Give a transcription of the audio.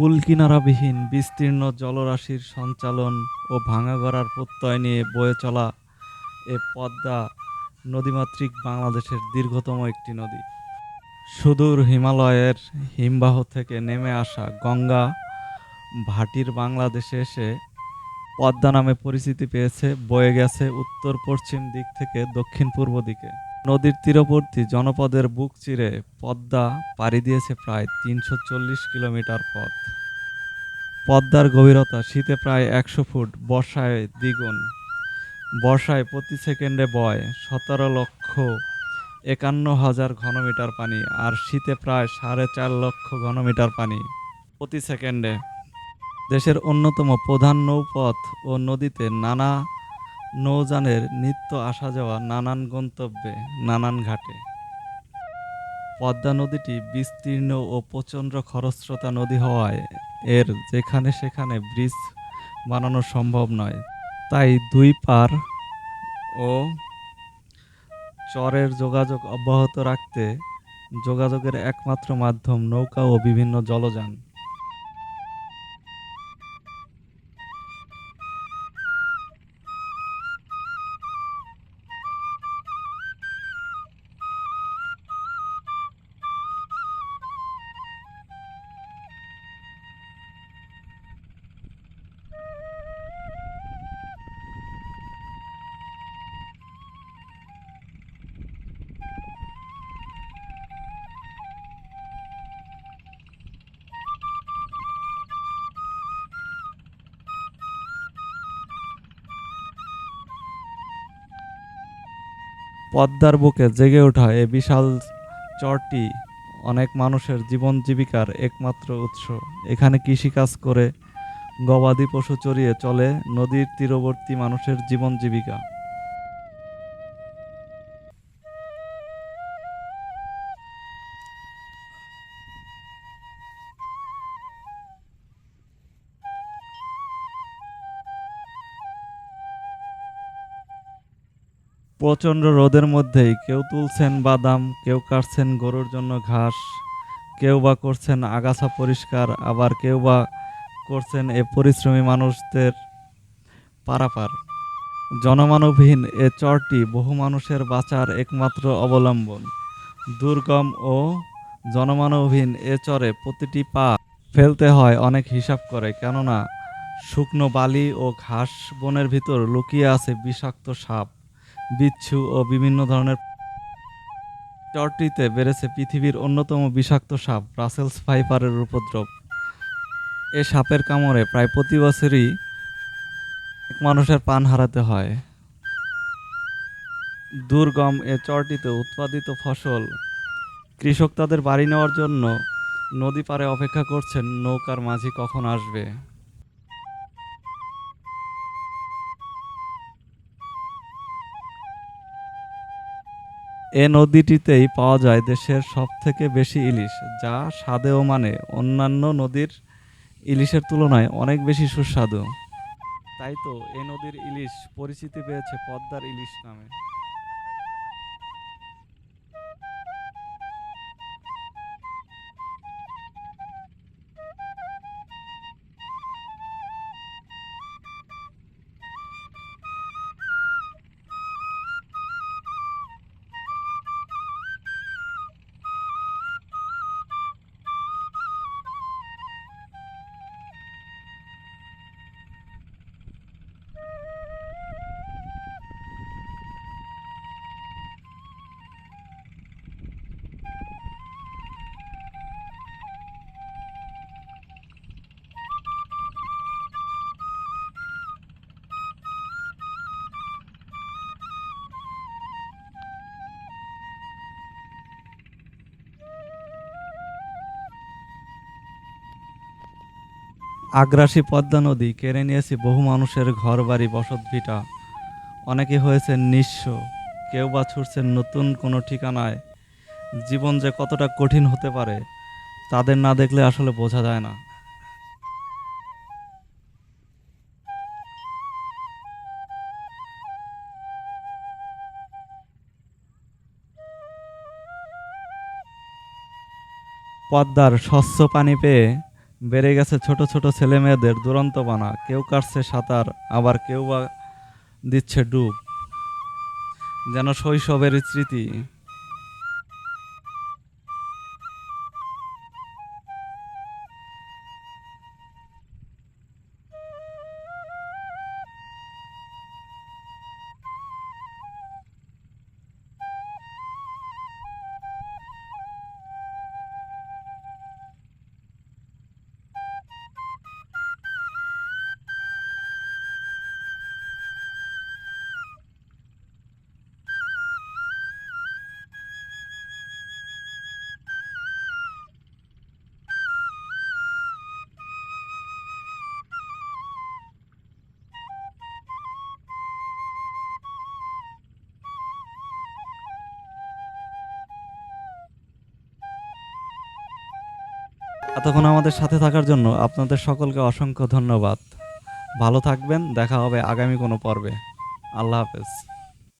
কুলকিনারাবিহীন বিস্তীর্ণ জলরাশির সঞ্চালন ও ভাঙাগড়ার প্রত্যয় নিয়ে বয়ে চলা এ পদ্মা নদীমাতৃক বাংলাদেশের দীর্ঘতম একটি নদী। সুদূর হিমালয়ের হিমবাহ থেকে নেমে আসা গঙ্গা ভাটির বাংলাদেশে এসে পদ্মা নামে পরিচিতি পেয়েছে, বয়ে গেছে উত্তর পশ্চিম দিক থেকে দক্ষিণ পূর্ব দিকে। নদীর তীরবর্তী জনপদের বুক চিরে পদ্মা পাড়ি দিয়েছে প্রায় তিনশো চল্লিশ কিলোমিটার পথ। পদ্মার গভীরতা শীতে প্রায় একশো ফুট, বর্ষায় দ্বিগুণ। বর্ষায় প্রতি সেকেন্ডে বয় সতেরো লক্ষ একান্ন হাজার ঘনমিটার পানি আর শীতে প্রায় সাড়ে চার লক্ষ ঘনমিটার পানি প্রতি সেকেন্ডে। দেশের অন্যতম প্রধান নৌপথ ও নদীতে নানা নৌযানের নিত্য আসা যাওয়া নানান গন্তব্যে, নানান ঘাটে। পদ্মা নদীটি বিস্তীর্ণ ও প্রচণ্ড খরস্রোতা নদী হওয়ায় এর যেখানে সেখানে ব্রিজ বানানো সম্ভব নয়। তাই দুই পার ও চরের যোগাযোগ অব্যাহত রাখতে যোগাযোগের একমাত্র মাধ্যম নৌকা ও বিভিন্ন জলযান। পদ্মার বুকে জেগে ওঠা এ বিশাল চরটি অনেক মানুষের জীবন জীবিকার একমাত্র উৎস। এখানে কৃষিকাজ করে গবাদি পশু চড়িয়ে চলে নদীর তীরবর্তী মানুষের জীবন জীবিকা। প্রচণ্ড রোদের মধ্যেই কেউ তুলছেন বাদাম, কেউ কাটছেন গরুর জন্য ঘাস, কেউ বা করছেন আগাছা পরিষ্কার, আবার কেউ বা করছেন এ পরিশ্রমী মানুষদের পারাপার। জনমানবহীন এ চরটি বহু মানুষের বাঁচার একমাত্র অবলম্বন। দুর্গম ও জনমানবহীন এ চরে প্রতিটি পা ফেলতে হয় অনেক হিসাব করে, কেননা শুকনো বালি ও ঘাস বনের ভিতর লুকিয়ে আছে বিষাক্ত সাপ। বিচ্ছু ও বিভিন্ন ধরনের চরটিতে বেড়েছে পৃথিবীর অন্যতম বিষাক্ত সাপ ব্রাসেলস ফাইপারের উপদ্রব। এ সাপের কামড়ে প্রায় প্রতি বছরই মানুষের প্রাণ হারাতে হয়। দুর্গম এ চরটিতে উৎপাদিত ফসল কৃষক তাদের বাড়ি নেওয়ার জন্য নদী পাড়ে অপেক্ষা করছেন, নৌকার মাঝি কখন আসবে? এ নদীটিতেই পাওয়া যায় দেশের সব থেকে বেশি ইলিশ, যা স্বাদে ও মানে। অন্যান্য নদীর ইলিশের তুলনায় অনেক বেশি সুস্বাদু। তাই তো, এ নদীর ইলিশ পরিচিতি পেয়েছে পদ্মার ইলিশ নামে। আগ্রাসী পদ্মা নদী কেড়ে নিয়েছে বহু মানুষের ঘর ঘরবাড়ি, বসতভিটা। অনেকে হয়েছে নিঃস্ব, কেউ বা ছুটছেন নতুন কোনো ঠিকানায়। জীবন যে কতটা কঠিন হতে পারে, তাদের না দেখলে আসলে বোঝা যায় না। পদ্মার স্বচ্ছ পানি পেয়ে বেড়ে গেছে ছোট ছোট ছেলে মেয়েদের দুরন্ত বানা। কেউ কাটছে সাঁতার, আবার কেউ বা দিচ্ছে ডুব। যেন শৈশবের স্মৃতি এতক্ষণ আমাদের সাথে থাকার জন্য আপনাদের সকলকে অসংখ্য ধন্যবাদ। ভালো থাকবেন, দেখা হবে আগামী কোনো পর্বে। আল্লাহ হাফেজ।